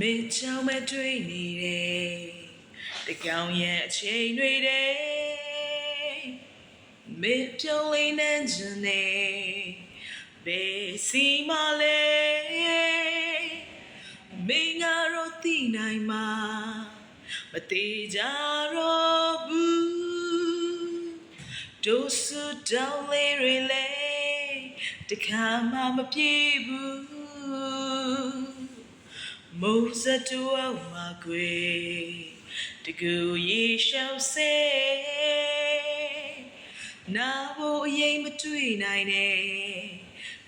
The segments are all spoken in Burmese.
မင်းချောင်းမဲ့တွေ့နေတယ်တကောင်ရဲ့အချိန်တွေတဲ့မင်းပြုံးလေးနဲ့ချင်နေဘယ်စီမလဲမင်းကတော့သိနိုင်မှာမသေးကြတော့ဘူးတို့စတောင်းလေးတွေလေတခါမှမပြေဘူး မိုးစတူအောင်မကွေတကူရေရှောက်စေနာဖို့အရင်မတွေ့နိုင်နဲ့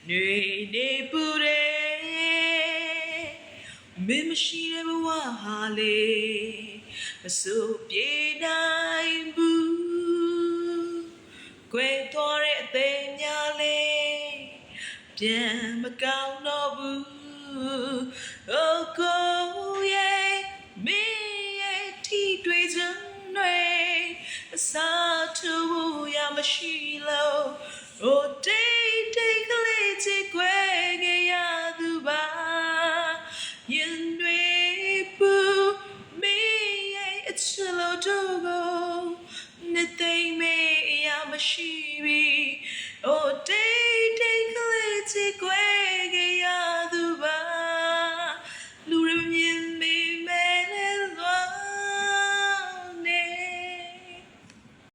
ຫນွေနေပူတယ်မင်းမရှိတဲ့ဘဝဟာလေမစိုးပြေနိုင်ဘူးကွယ်တော်တဲ့အသေးများလေပြန်မကောင်းတော့ဘူး Oh, go, yeah, me, yeah, tea, dreams, and rain. A sad to ya, machilo. Oh, day, day, glitzy, gweg, ya, duba. Yin, boo, me, yeah, it's a low dogo. Nithing, me, ya, machibi.